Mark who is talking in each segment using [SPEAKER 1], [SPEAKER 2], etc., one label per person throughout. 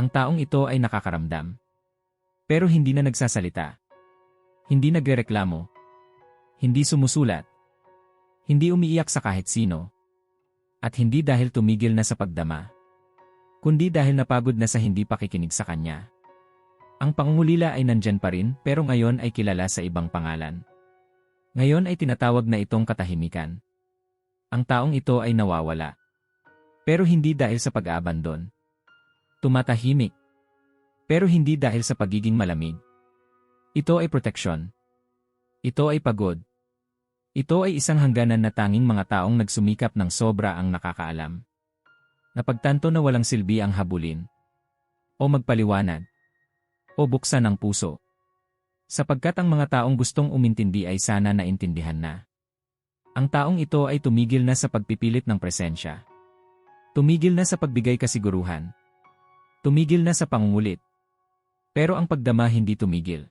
[SPEAKER 1] Ang taong ito ay nakakaramdam. Pero hindi na nagsasalita. Hindi nagrereklamo. Hindi sumusulat. Hindi umiiyak sa kahit sino. At hindi dahil tumigil na sa pagdama. Kundi dahil napagod na sa hindi pakikinig sa kanya. Ang pangungulila ay nandyan pa rin pero ngayon ay kilala sa ibang pangalan. Ngayon ay tinatawag na itong katahimikan. Ang taong ito ay nawawala. Pero hindi dahil sa pag-aabandon. Tumatahimik. Pero hindi dahil sa pagiging malamig. Ito ay proteksyon. Ito ay pagod. Ito ay isang hangganan na tanging mga taong nagsumikap ng sobra ang nakakaalam. Napagtanto na walang silbi ang habulin. O magpaliwanag. O buksan ang puso. Sapagkat ang mga taong gustong umintindi ay sana naintindihan na. Ang taong ito ay tumigil na sa pagpipilit ng presensya. Tumigil na sa pagbigay kasiguruhan. Tumigil na sa pangungulit. Pero ang pagdama hindi tumigil.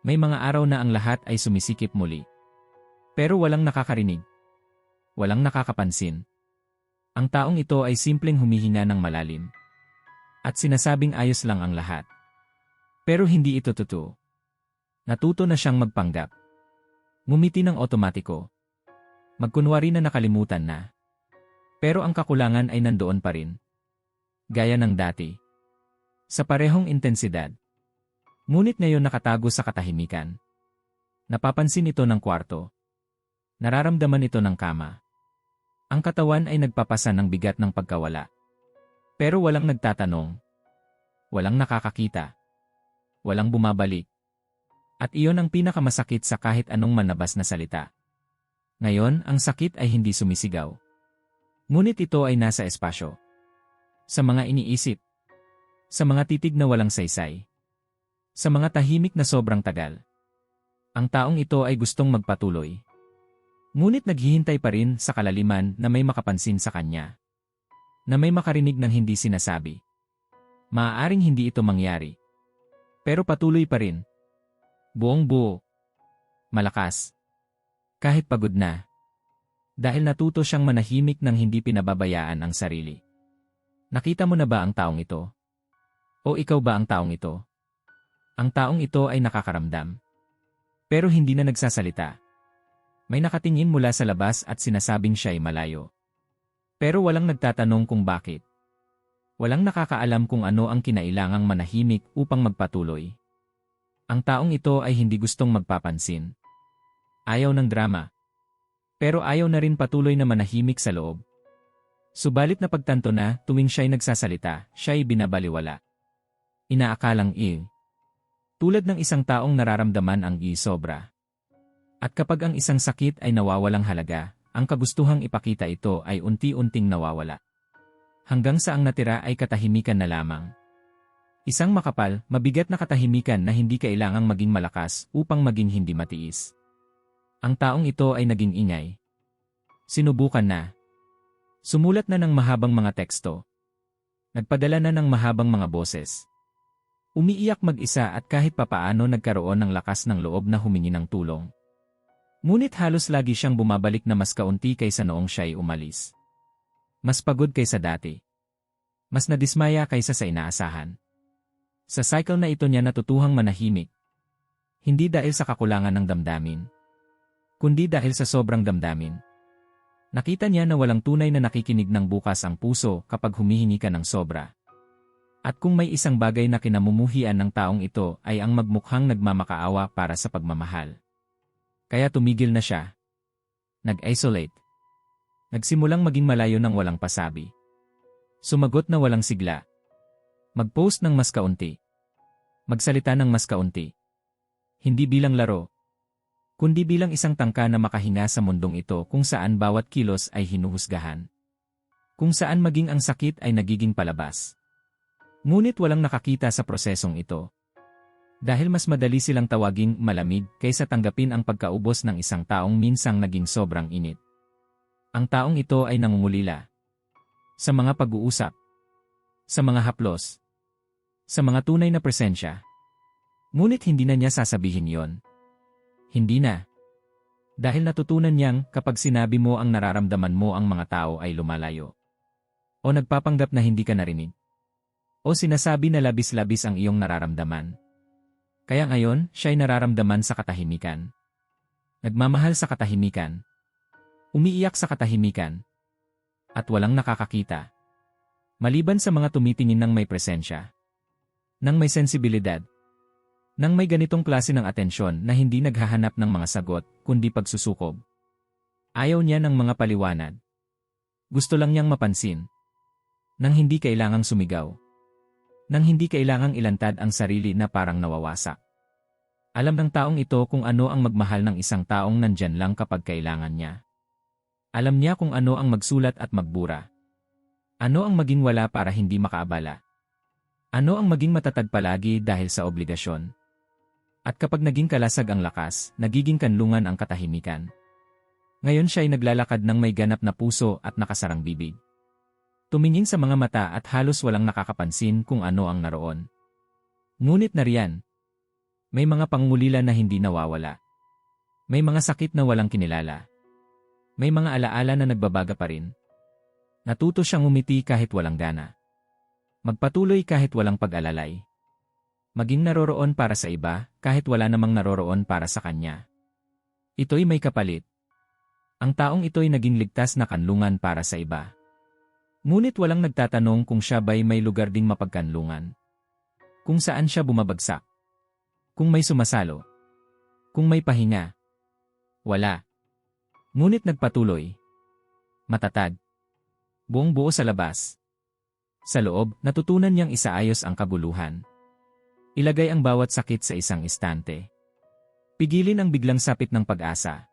[SPEAKER 1] May mga araw na ang lahat ay sumisikip muli. Pero walang nakakarinig. Walang nakakapansin. Ang taong ito ay simpleng humihinga ng malalim. At sinasabing ayos lang ang lahat. Pero hindi ito totoo. Natuto na siyang magpanggap. Ngumiti ng otomatiko. Magkunwari na nakalimutan na. Pero ang kakulangan ay nandoon pa rin. Gaya ng dati. Sa parehong intensidad. Ngunit ngayon nakatago sa katahimikan. Napapansin ito ng kwarto. Nararamdaman ito ng kama. Ang katawan ay nagpapasa ng bigat ng pagkawala. Pero walang nagtatanong. Walang nakakakita. Walang bumabalik. At iyon ang pinakamasakit sa kahit anong manabas na salita. Ngayon, ang sakit ay hindi sumisigaw. Ngunit ito ay nasa espasyo. Sa mga iniisip. Sa mga titig na walang saysay. Sa mga tahimik na sobrang tagal. Ang taong ito ay gustong magpatuloy. Ngunit naghihintay pa rin sa kalaliman na may makapansin sa kanya. Na may makarinig ng hindi sinasabi. Maaaring hindi ito mangyari. Pero patuloy pa rin. Buong buo. Malakas. Kahit pagod na. Dahil natuto siyang manahimik nang hindi pinababayaan ang sarili. Nakita mo na ba ang taong ito? O ikaw ba ang taong ito? Ang taong ito ay nakakaramdam. Pero hindi na nagsasalita. May nakatingin mula sa labas at sinasabing siya ay malayo. Pero walang nagtatanong kung bakit. Walang nakakaalam kung ano ang kinailangang manahimik upang magpatuloy. Ang taong ito ay hindi gustong magpapansin. Ayaw ng drama. Pero ayaw na rin patuloy na manahimik sa loob. Subalit na pagtanto na tuwing siya'y nagsasalita, siya'y binabaliwala. Inaakalang i. Tulad ng isang taong nararamdaman ang i sobra. At kapag ang isang sakit ay nawawalang halaga, ang kagustuhang ipakita ito ay unti-unting nawawala. Hanggang sa ang natira ay katahimikan na lamang. Isang makapal, mabigat na katahimikan na hindi kailangang maging malakas upang maging hindi matiis. Ang taong ito ay naging ingay. Sinubukan na. Sumulat na ng mahabang mga teksto. Nagpadala na ng mahabang mga boses. Umiiyak mag-isa at kahit papaano nagkaroon ng lakas ng loob na humingi ng tulong. Ngunit halos lagi siyang bumabalik na mas kaunti kaysa noong siya'y umalis. Mas pagod kaysa dati. Mas nadismaya kaysa sa inaasahan. Sa cycle na ito niya natutuhang manahimik. Hindi dahil sa kakulangan ng damdamin. Kundi dahil sa sobrang damdamin. Nakita niya na walang tunay na nakikinig ng bukas ang puso kapag humihingi ka ng sobra. At kung may isang bagay na kinamumuhian ng taong ito ay ang magmukhang nagmamakaawa para sa pagmamahal. Kaya tumigil na siya. Nag-isolate. Nagsimulang maging malayo ng walang pasabi. Sumagot na walang sigla. Mag-post ng mas kaunti. Magsalita ng mas kaunti. Hindi bilang laro. Kundi bilang isang tangka na makahinga sa mundong ito kung saan bawat kilos ay hinuhusgahan. Kung saan maging ang sakit ay nagiging palabas. Ngunit walang nakakita sa prosesong ito. Dahil mas madali silang tawaging malamig kaysa tanggapin ang pagkaubos ng isang taong minsang naging sobrang init. Ang taong ito ay nangungulila. Sa mga pag-uusap. Sa mga haplos. Sa mga tunay na presensya. Ngunit hindi na niya sasabihin yon. Hindi na. Dahil natutunan niyang kapag sinabi mo ang nararamdaman mo ang mga tao ay lumalayo. O nagpapanggap na hindi ka narinig. O sinasabi na labis-labis ang iyong nararamdaman. Kaya ngayon, siya'y nararamdaman sa katahimikan. Nagmamahal sa katahimikan. Umiiyak sa katahimikan. At walang nakakakita. Maliban sa mga tumitingin ng may presensya. Nang may sensibilidad. Nang may ganitong klase ng atensyon na hindi naghahanap ng mga sagot, kundi pagsusukob. Ayaw niya ng mga paliwanag. Gusto lang niyang mapansin. Nang hindi kailangang sumigaw. Nang hindi kailangang ilantad ang sarili na parang nawawasak. Alam ng taong ito kung ano ang magmahal ng isang taong nandyan lang kapag kailangan niya. Alam niya kung ano ang magsulat at magbura. Ano ang maging wala para hindi makaabala. Ano ang maging matatag palagi dahil sa obligasyon. At kapag naging kalasag ang lakas, nagiging kanlungan ang katahimikan. Ngayon siya ay naglalakad ng may ganap na puso at nakasarang bibig. Tumingin sa mga mata at halos walang nakakapansin kung ano ang naroon. Ngunit nariyan, may mga pangulila na hindi nawawala. May mga sakit na walang kinilala. May mga alaala na nagbabaga pa rin. Natuto siyang umiti kahit walang gana. Magpatuloy kahit walang pag-alalay. Maging naroroon para sa iba kahit wala namang naroroon para sa kanya. Ito'y may kapalit. Ang taong ito'y naging ligtas na kanlungan para sa iba. Ngunit walang nagtatanong kung siya ba'y may lugar ding mapagkanlungan. Kung saan siya bumabagsak. Kung may sumasalo. Kung may pahinga. Wala. Ngunit nagpatuloy. Matatag. Buong buo sa labas. Sa loob, natutunan niyang isaayos ang kabuluhan. Ilagay ang bawat sakit sa isang istante. Pigilin ang biglang sapit ng pag-asa.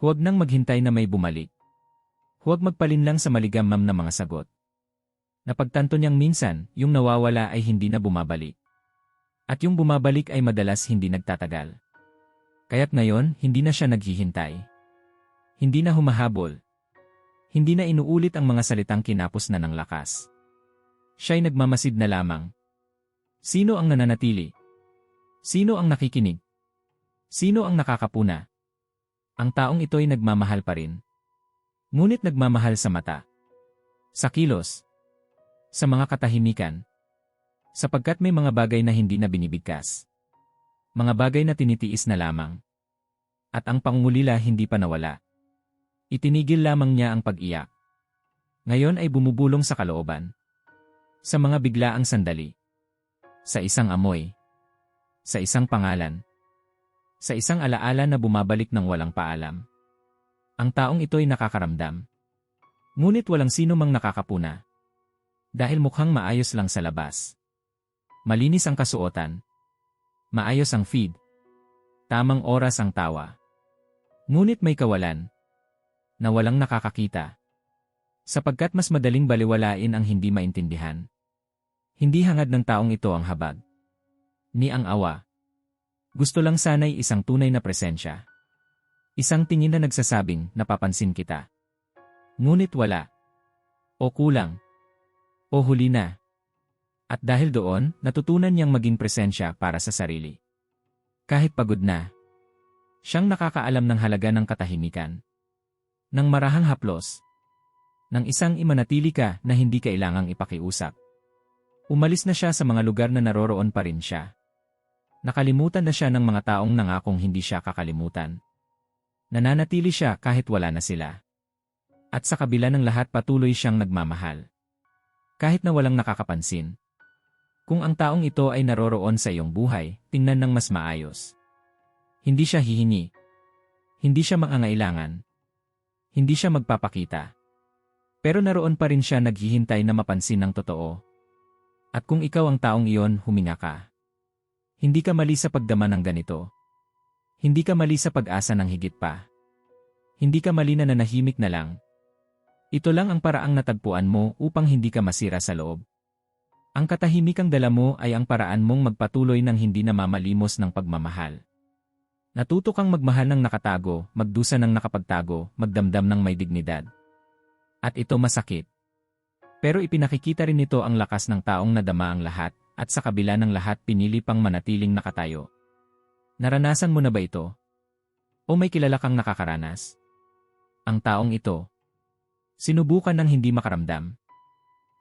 [SPEAKER 1] Huwag nang maghintay na may bumalik. Huwag magpalinlang sa maligamam na mga sagot. Napagtanto niyang minsan, yung nawawala ay hindi na bumabalik. At yung bumabalik ay madalas hindi nagtatagal. Kaya't ngayon, hindi na siya naghihintay. Hindi na humahabol. Hindi na inuulit ang mga salitang kinapos na ng lakas. Siya'y nagmamasid na lamang. Sino ang nananatili? Sino ang nakikinig? Sino ang nakakapuna? Ang taong ito'y nagmamahal pa rin. Ngunit nagmamahal sa mata. Sa kilos. Sa mga katahimikan sapagkat may mga bagay na hindi na binibigkas. Mga bagay na tinitiis na lamang. At ang pangungulila hindi pa nawala. Itinigil lamang niya ang pag-iyak. Ngayon ay bumubulong sa kalooban. Sa mga biglaang sandali. Sa isang amoy. Sa isang pangalan. Sa isang alaala na bumabalik ng walang paalam. Ang taong ito'y nakakaramdam. Ngunit walang sino mang nakakapuna. Dahil mukhang maayos lang sa labas. Malinis ang kasuotan. Maayos ang feed. Tamang oras ang tawa. Ngunit may kawalan. Na walang nakakakita. Sapagkat mas madaling baliwalain ang hindi maintindihan. Hindi hangad ng taong ito ang habag. Ni ang awa. Gusto lang sana'y isang tunay na presensya. Isang tingin na nagsasabing, napapansin kita. Ngunit wala. O kulang. O huli na. At dahil doon, natutunan niyang maging presensya para sa sarili. Kahit pagod na. Siyang nakakaalam ng halaga ng katahimikan. Ng marahang haplos. Ng isang imanatili ka na hindi kailangang ipakiusap. Umalis na siya sa mga lugar na naroroon pa rin siya. Nakalimutan na siya ng mga taong nangakong hindi siya kakalimutan. Nananatili siya kahit wala na sila. At sa kabila ng lahat patuloy siyang nagmamahal. Kahit na walang nakakapansin. Kung ang taong ito ay naroroon sa iyong buhay, tingnan ng mas maayos. Hindi siya hihingi. Hindi siya mangangailangan. Hindi siya magpapakita. Pero naroon pa rin siya naghihintay na mapansin ng totoo. At kung ikaw ang taong iyon, huminga ka. Hindi ka mali sa pagdama ng ganito. Hindi ka mali sa pag-asa ng higit pa. Hindi ka mali na nanahimik na lang. Ito lang ang paraang natagpuan mo upang hindi ka masira sa loob. Ang katahimikang dala mo ay ang paraan mong magpatuloy ng hindi namamalimos ng pagmamahal. Natuto kang magmahal ng nakatago, magdusa ng nakapagtago, magdamdam ng may dignidad. At ito masakit. Pero ipinakikita rin nito ang lakas ng taong nadama ang lahat, at sa kabila ng lahat pinili pang manatiling nakatayo. Naranasan mo na ba ito? O may kilala kang nakakaranas? Ang taong ito. Sinubukan ng hindi makaramdam.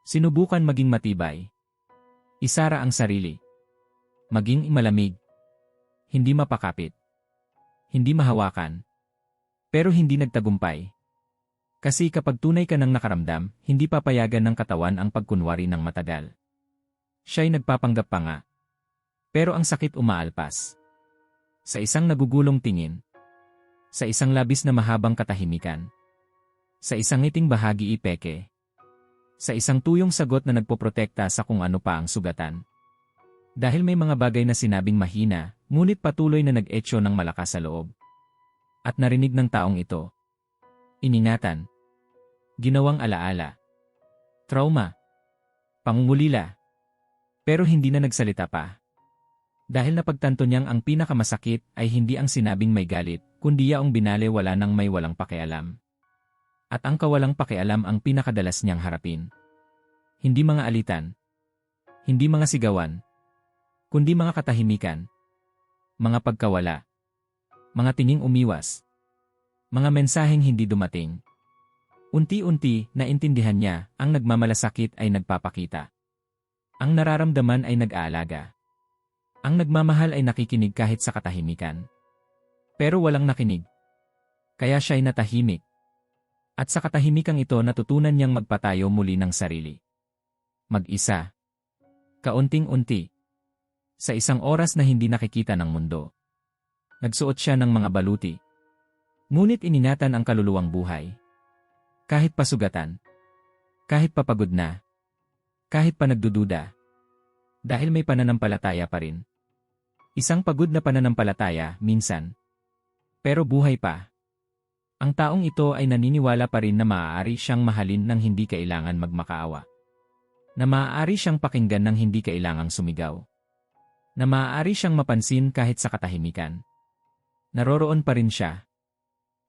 [SPEAKER 1] Sinubukan maging matibay. Isara ang sarili. Maging malamig. Hindi mapakapit. Hindi mahawakan. Pero hindi nagtagumpay. Kasi kapag tunay ka ng nakaramdam, hindi papayagan ng katawan ang pagkunwari ng matagal. Siya'y nagpapanggap pa nga. Pero ang sakit umaalpas. Sa isang nagugulong tingin. Sa isang labis na mahabang katahimikan. Sa isang ngiting bahagi ipeke. Sa isang tuyong sagot na nagpoprotekta sa kung ano pa ang sugatan. Dahil may mga bagay na sinabing mahina, ngunit patuloy na nag-etyo ng malakas sa loob. At narinig ng taong ito. Iningatan. Ginawang alaala. Trauma. Pangungulila. Pero hindi na nagsalita pa. Dahil napagtanto niyang ang pinakamasakit ay hindi ang sinabing may galit, kundi yaong binale wala nang may walang pakialam. At ang kawalang pakialam ang pinakadalas niyang harapin. Hindi mga alitan. Hindi mga sigawan. Kundi mga katahimikan. Mga pagkawala. Mga tinging umiwas. Mga mensaheng hindi dumating. Unti-unti, naintindihan niya, ang nagmamalasakit ay nagpapakita. Ang nararamdaman ay nag-aalaga. Ang nagmamahal ay nakikinig kahit sa katahimikan. Pero walang nakinig. Kaya siya'y natahimik. At sa katahimikang ito natutunan niyang magpatayo muli ng sarili. Mag-isa. Kaunting-unti. Sa isang oras na hindi nakikita ng mundo. Nagsuot siya ng mga baluti. Ngunit ininatan ang kaluluwang buhay. Kahit pasugatan. Kahit papagod na. Kahit pa nagdududa. Dahil may pananampalataya pa rin. Isang pagod na pananampalataya, minsan. Pero buhay pa. Ang taong ito ay naniniwala pa rin na maaari siyang mahalin ng hindi kailangan magmakaawa. Na maaari siyang pakinggan ng hindi kailangang sumigaw. Na maaari siyang mapansin kahit sa katahimikan. Naroroon pa rin siya.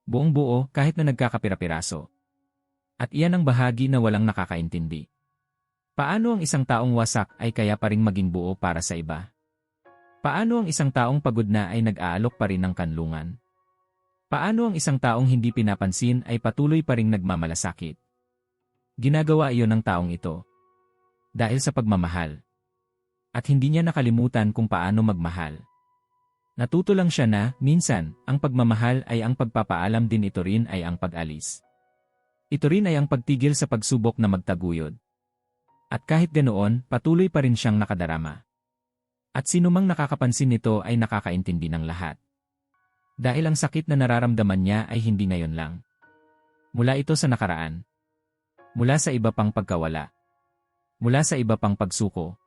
[SPEAKER 1] Buong buo kahit na nagkakapira-piraso. At iyan ang bahagi na walang nakakaintindi. Paano ang isang taong wasak ay kaya pa ring maging buo para sa iba? Paano ang isang taong pagod na ay nag-aalok pa rin ng kanlungan? Paano ang isang taong hindi pinapansin ay patuloy pa ring nagmamalasakit? Ginagawa iyon ng taong ito. Dahil sa pagmamahal. At hindi niya nakalimutan kung paano magmahal. Natuto lang siya na, minsan, ang pagmamahal ay ang pagpapaalam din ito rin ay ang pag-alis. Ito rin ay ang pagtigil sa pagsubok na magtaguyod. At kahit ganoon, patuloy pa rin siyang nakadarama. At sinumang nakakapansin nito ay nakakaintindi ng lahat. Dahil ang sakit na nararamdaman niya ay hindi ngayon lang. Mula ito sa nakaraan. Mula sa iba pang pagkawala. Mula sa iba pang pagsuko.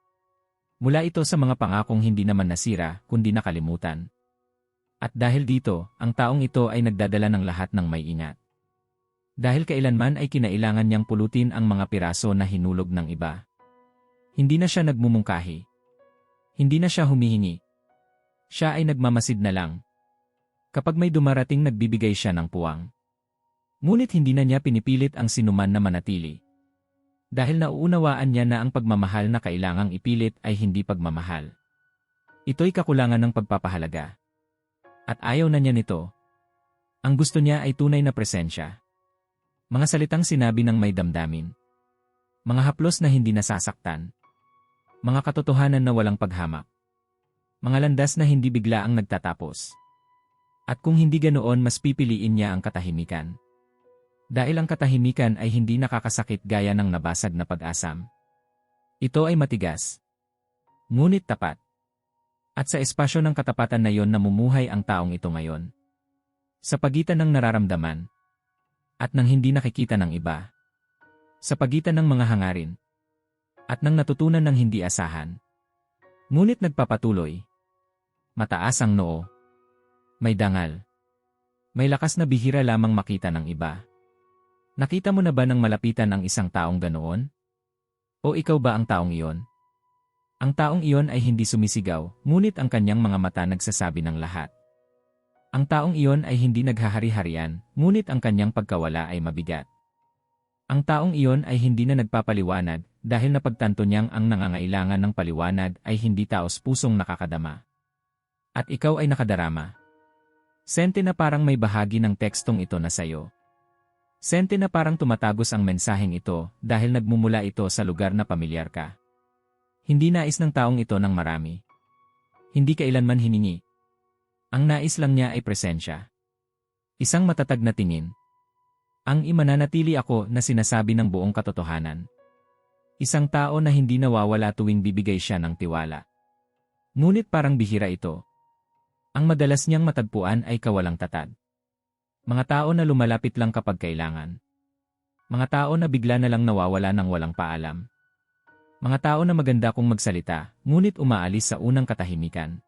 [SPEAKER 1] Mula ito sa mga pangakong hindi naman nasira, kundi nakalimutan. At dahil dito, ang taong ito ay nagdadala ng lahat ng may ingat. Dahil kailanman ay kinailangan niyang pulutin ang mga piraso na hinulog ng iba. Hindi na siya nagmumungkahi. Hindi na siya humihingi. Siya ay nagmamasid na lang. Kapag may dumarating nagbibigay siya ng puwang. Ngunit hindi na niya pinipilit ang sinuman na manatili. Dahil nauunawaan niya na ang pagmamahal na kailangang ipilit ay hindi pagmamahal. Ito'y kakulangan ng pagpapahalaga. At ayaw na niya nito. Ang gusto niya ay tunay na presensya. Mga salitang sinabi ng may damdamin. Mga haplos na hindi nasasaktan. Mga katotohanan na walang paghamak. Mga landas na hindi bigla ang nagtatapos. At kung hindi ganoon mas pipiliin niya ang katahimikan. Dahil ang katahimikan ay hindi nakakasakit gaya ng nabasag na pag-asam. Ito ay matigas. Ngunit tapat. At sa espasyo ng katapatan na yon namumuhay ang taong ito ngayon. Sa pagitan ng nararamdaman, at nang hindi nakikita ng iba. Sa pagitan ng mga hangarin at nang natutunan ng hindi asahan. Ngunit nagpapatuloy. Mataas ang noo. May dangal. May lakas na bihira lamang makita ng iba. Nakita mo na ba nang malapitan ang isang taong ganoon? O ikaw ba ang taong iyon? Ang taong iyon ay hindi sumisigaw, ngunit ang kanyang mga mata nagsasabi ng lahat. Ang taong iyon ay hindi naghahari-harian, ngunit ang kanyang pagkawala ay mabigat. Ang taong iyon ay hindi na nagpapaliwanag dahil napagtanto niyang ang nangangailangan ng paliwanag ay hindi taos pusong nakakadama. At ikaw ay nakadarama. Sente na parang may bahagi ng tekstong ito na sayo. Sente na parang tumatagos ang mensaheng ito dahil nagmumula ito sa lugar na pamilyar ka. Hindi nais ng taong ito ng marami. Hindi kailanman hiningi. Ang nais lang niya ay presensya. Isang matatag na tingin. Ang imananatili ako na sinasabi ng buong katotohanan. Isang tao na hindi nawawala tuwing bibigay siya ng tiwala. Ngunit parang bihira ito. Ang madalas niyang matagpuan ay kawalang tatag. Mga tao na lumalapit lang kapag kailangan. Mga tao na bigla na lang nawawala ng walang paalam. Mga tao na maganda kung magsalita, ngunit umaalis sa unang katahimikan.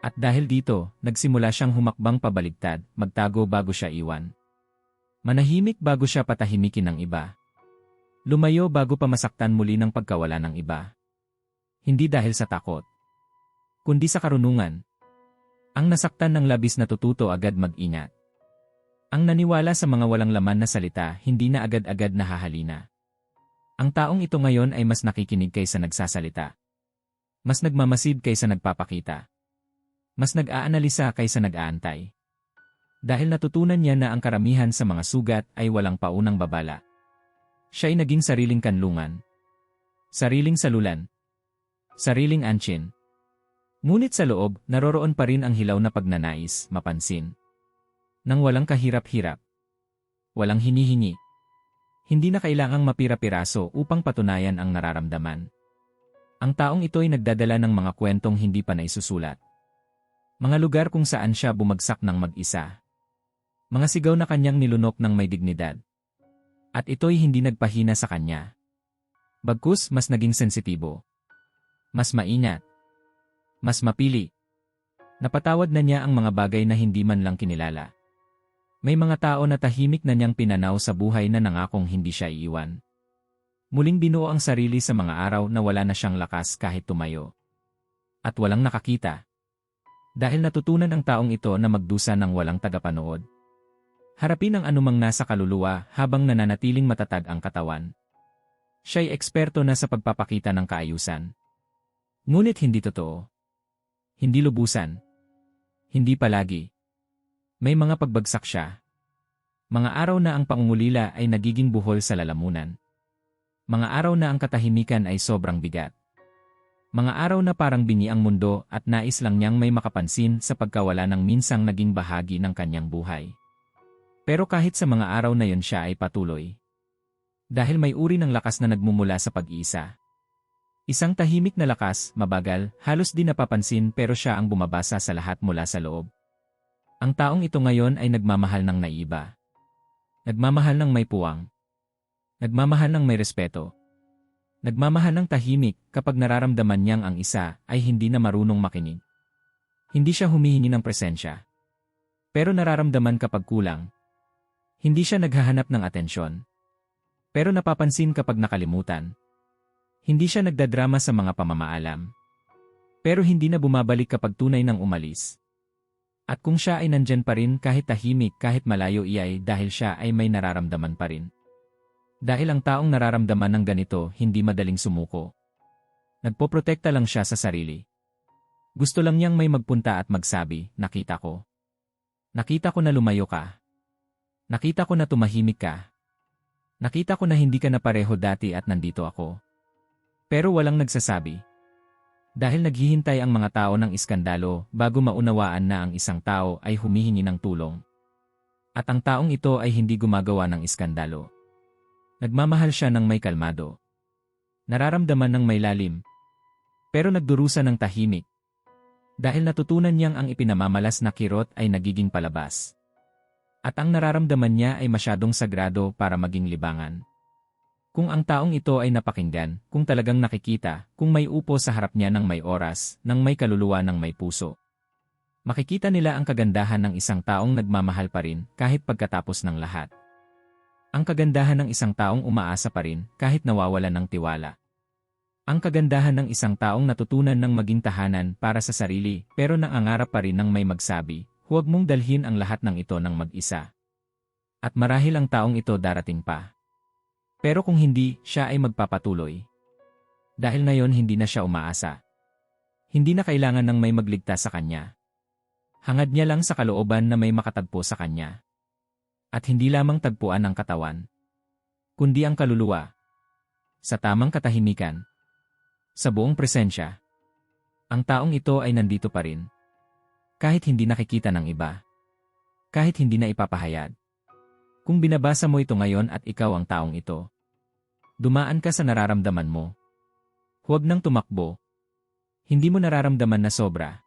[SPEAKER 1] At dahil dito, nagsimula siyang humakbang pabaligtad, magtago bago siya iwan. Manahimik bago siya patahimikin ng iba. Lumayo bago pa masaktan muli ng pagkawala ng iba. Hindi dahil sa takot, kundi sa karunungan. Ang nasaktan ng labis natututo agad mag-ingat. Ang naniwala sa mga walang laman na salita hindi na agad-agad nahahalina. Ang taong ito ngayon ay mas nakikinig kaysa nagsasalita. Mas nagmamasid kaysa nagpapakita. Mas nag-aanalisa kaysa nag-aantay. Dahil natutunan niya na ang karamihan sa mga sugat ay walang paunang babala. Siya ay naging sariling kanlungan. Sariling salulan. Sariling ansin. Ngunit sa loob, naroroon pa rin ang hilaw na pagnanais, mapansin. Nang walang kahirap-hirap. Walang hinihingi. Hindi na kailangang mapira-piraso upang patunayan ang nararamdaman. Ang taong ito ay nagdadala ng mga kwentong hindi pa naisusulat. Mga lugar kung saan siya bumagsak ng mag-isa. Mga sigaw na kanyang nilunok ng may dignidad. At ito'y hindi nagpahina sa kanya. Bagkus mas naging sensitibo. Mas maingat. Mas mapili. Napatawad na niya ang mga bagay na hindi man lang kinilala. May mga tao na tahimik na niyang pinanaw sa buhay na nangakong hindi siya iiwan. Muling binuo ang sarili sa mga araw na wala na siyang lakas kahit tumayo. At walang nakakita. Dahil natutunan ang taong ito na magdusa ng walang tagapanood. Harapin ang anumang nasa kaluluwa habang nananatiling matatag ang katawan. Siya'y eksperto na sa pagpapakita ng kaayusan. Ngunit hindi totoo. Hindi lubusan. Hindi palagi. May mga pagbagsak siya. Mga araw na ang pangungulila ay nagiging buhol sa lalamunan. Mga araw na ang katahimikan ay sobrang bigat. Mga araw na parang bini ang mundo at nais lang niyang may makapansin sa pagkawala ng minsang naging bahagi ng kanyang buhay. Pero kahit sa mga araw na yon siya ay patuloy. Dahil may uri ng lakas na nagmumula sa pag-iisa. Isang tahimik na lakas, mabagal, halos di napapansin pero siya ang bumabasa sa lahat mula sa loob. Ang taong ito ngayon ay nagmamahal ng naiba. Nagmamahal ng may puwang. Nagmamahal ng may respeto. Nagmamahal ng tahimik kapag nararamdaman niyang ang isa ay hindi na marunong makinig. Hindi siya humihingi ng presensya. Pero nararamdaman kapag kulang. Hindi siya naghahanap ng atensyon. Pero napapansin kapag nakalimutan. Hindi siya nagdadrama sa mga pamamaalam. Pero hindi na bumabalik kapag tunay nang umalis. At kung siya ay nandyan pa rin kahit tahimik kahit malayo iyay dahil siya ay may nararamdaman pa rin. Dahil ang taong nararamdaman ng ganito hindi madaling sumuko. Nagpoprotekta lang siya sa sarili. Gusto lang niyang may magpunta at magsabi, nakita ko. Nakita ko na lumayo ka. Nakita ko na tumahimik ka. Nakita ko na hindi ka na pareho dati at nandito ako. Pero walang nagsasabi. Dahil naghihintay ang mga tao ng iskandalo bago maunawaan na ang isang tao ay humihingi ng tulong. At ang taong ito ay hindi gumagawa ng iskandalo. Nagmamahal siya ng may kalmado. Nararamdaman ng may lalim. Pero nagdurusa ng tahimik. Dahil natutunan niyang ang ipinamamalas na kirot ay nagiging palabas. At ang nararamdaman niya ay masyadong sagrado para maging libangan. Kung ang taong ito ay napakinggan, kung talagang nakikita, kung may upo sa harap niya ng may oras, ng may kaluluwa ng may puso. Makikita nila ang kagandahan ng isang taong nagmamahal pa rin kahit pagkatapos ng lahat. Ang kagandahan ng isang taong umaasa pa rin kahit nawawalan ng tiwala. Ang kagandahan ng isang taong natutunan ng maging tahanan para sa sarili pero nangangarap pa rin ng may magsabi, huwag mong dalhin ang lahat ng ito ng mag-isa. At marahil ang taong ito darating pa. Pero kung hindi, siya ay magpapatuloy. Dahil ngayon hindi na siya umaasa. Hindi na kailangan ng may magligtas sa kanya. Hangad niya lang sa kalooban na may makatagpo sa kanya. At hindi lamang tagpuan ng katawan, kundi ang kaluluwa. Sa tamang katahimikan. Sa buong presensya. Ang taong ito ay nandito pa rin. Kahit hindi nakikita ng iba. Kahit hindi na ipapahayag. Kung binabasa mo ito ngayon at ikaw ang taong ito, dumaan ka sa nararamdaman mo. Huwag nang tumakbo. Hindi mo nararamdaman na sobra.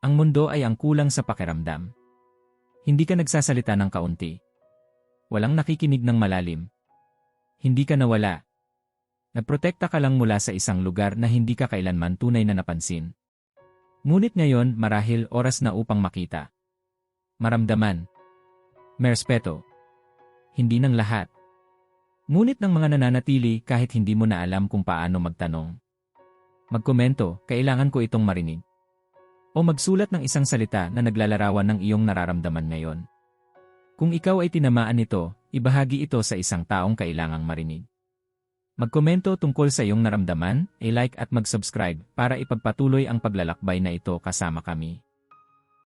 [SPEAKER 1] Ang mundo ay ang kulang sa pakiramdam. Hindi ka nagsasalita ng kaunti. Walang nakikinig ng malalim. Hindi ka nawala. Nagprotekta ka lang mula sa isang lugar na hindi ka kailanman tunay na napansin. Ngunit ngayon marahil oras na upang makita. Maramdaman. Merespeto. Hindi ng lahat. Ngunit ng mga nananatili kahit hindi mo na alam kung paano magtanong. Magkomento, kailangan ko itong marinig. O magsulat ng isang salita na naglalarawan ng iyong nararamdaman ngayon. Kung ikaw ay tinamaan nito, ibahagi ito sa isang taong kailangang marinig. Magkomento tungkol sa iyong naramdaman, i-like at mag-subscribe para ipagpatuloy ang paglalakbay na ito kasama kami.